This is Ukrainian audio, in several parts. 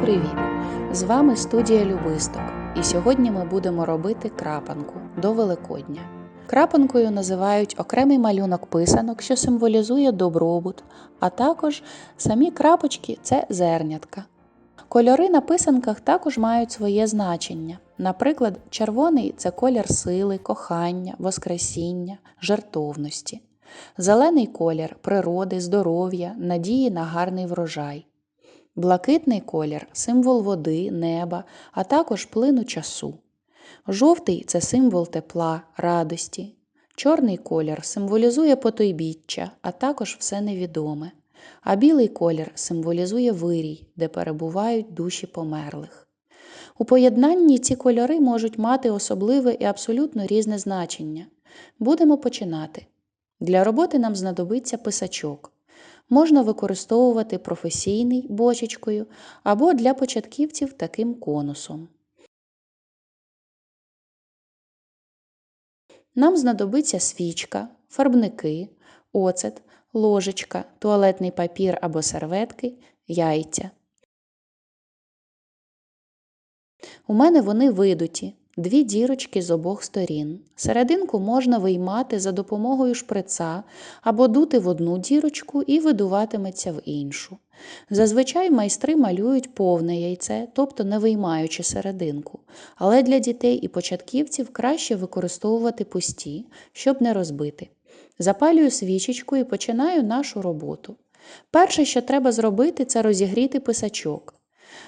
привіт! З вами студія Любисток, і сьогодні ми будемо робити крапанку до Великодня. Крапанкою називають окремий малюнок писанок, що символізує добробут, а також самі крапочки це зернятка. Кольори на писанках також мають своє значення. Наприклад, червоний це колір сили, кохання, воскресіння, жертовності. Зелений колір природи, здоров'я, надії на гарний врожай. Блакитний колір символ води, неба, а також плину часу. Жовтий це символ тепла, радості. Чорний колір символізує потойбіччя, а також все невідоме. А білий колір символізує вирій, де перебувають душі померлих. У поєднанні ці кольори можуть мати особливе і абсолютно різне значення. Будемо починати. Для роботи нам знадобиться писачок. Можна використовувати професійний бочечкою або для початківців таким конусом. Нам знадобиться свічка, фарбники, оцет, ложечка, туалетний папір або серветки, яйця. У мене вони видуті, дві дірочки з обох сторін. Серединку можна виймати за допомогою шприца або дути в одну дірочку і видуватиметься в іншу. Зазвичай майстри малюють повне яйце, тобто не виймаючи серединку, але для дітей і початківців краще використовувати пусті, щоб не розбити. Запалюю свічечку і починаю нашу роботу. Перше, що треба зробити, це розігріти писачок.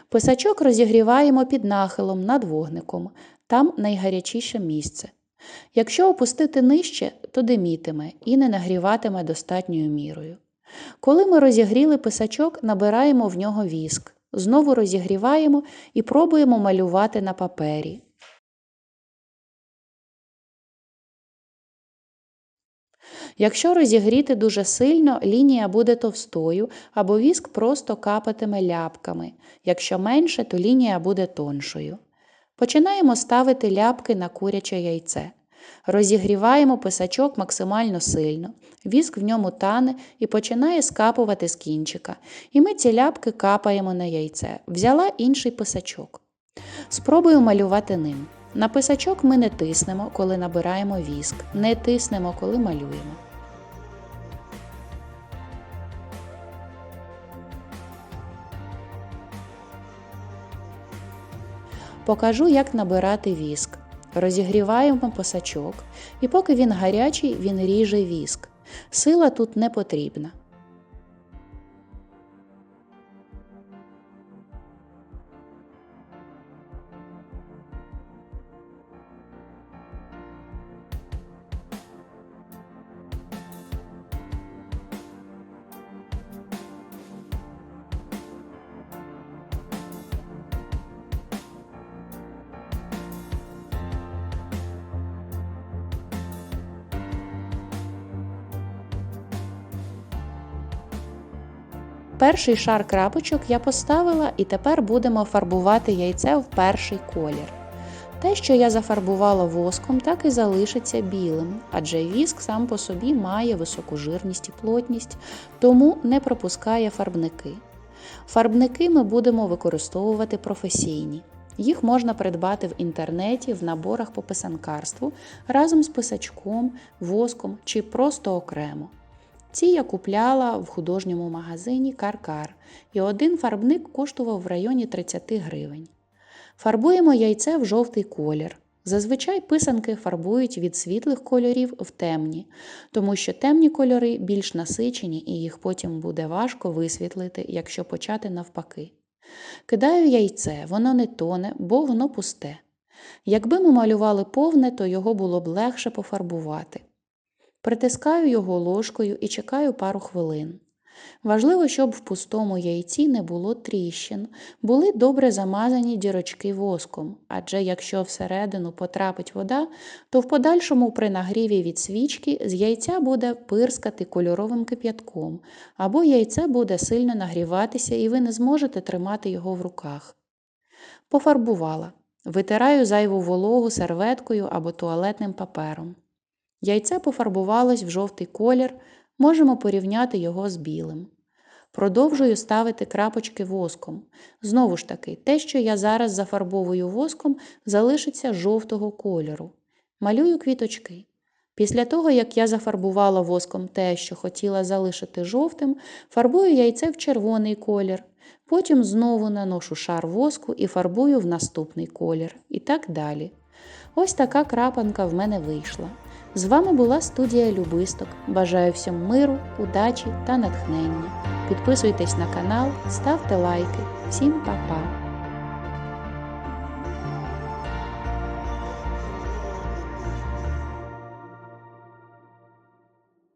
Писачок розігріваємо під нахилом над вогником, там найгарячіше місце. Якщо опустити нижче, то димітиме і не нагріватиме достатньою мірою. Коли ми розігріли писачок, набираємо в нього віск, знову розігріваємо і пробуємо малювати на папері. Якщо розігріти дуже сильно, лінія буде товстою або віск просто капатиме ляпками. Якщо менше, то лінія буде тоншою. Починаємо ставити ляпки на куряче яйце. Розігріваємо писачок максимально сильно, віск в ньому тане і починає скапувати з кінчика. І ми ці ляпки капаємо на яйце. Взяла інший писачок. Спробую малювати ним. На писачок ми не тиснемо, коли набираємо віск, не тиснемо, коли малюємо. Покажу, як набирати віск. Розігріваємо посачок, і поки він гарячий, він ріже віск. Сила тут не потрібна. Перший шар крапочок я поставила і тепер будемо фарбувати яйце в перший колір. Те, що я зафарбувала воском, так і залишиться білим, адже віск сам по собі має високу жирність і плотність, тому не пропускає фарбники. Фарбники ми будемо використовувати професійні. Їх можна придбати в інтернеті в наборах по писанкарству разом з писачком, воском чи просто окремо. Ці я купляла в художньому магазині Каркар, і один фарбник коштував в районі 30 гривень. Фарбуємо яйце в жовтий колір. Зазвичай писанки фарбують від світлих кольорів в темні, тому що темні кольори більш насичені і їх потім буде важко висвітлити, якщо почати навпаки. Кидаю яйце, воно не тоне, бо воно пусте. Якби ми малювали повне, то його було б легше пофарбувати. Притискаю його ложкою і чекаю пару хвилин. Важливо, щоб в пустому яйці не було тріщин, були добре замазані дірочки воском, адже якщо всередину потрапить вода, то в подальшому при нагріві від свічки з яйця буде пирскати кольоровим кип'ятком, або яйце буде сильно нагріватися і ви не зможете тримати його в руках. Пофарбувала. Витираю зайву вологу серветкою або туалетним папером. Яйце пофарбувалось в жовтий колір, можемо порівняти його з білим. Продовжую ставити крапочки воском. Знову ж таки, те, що я зараз зафарбовую воском, залишиться жовтого кольору. Малюю квіточки. Після того, як я зафарбувала воском те, що хотіла залишити жовтим, фарбую яйце в червоний колір. Потім знову наношу шар воску і фарбую в наступний колір. І так далі. Ось така крапанка в мене вийшла. З вами була студія Любисток. Бажаю всім миру, удачі та натхнення. Підписуйтесь на канал, ставте лайки. Всім па-па!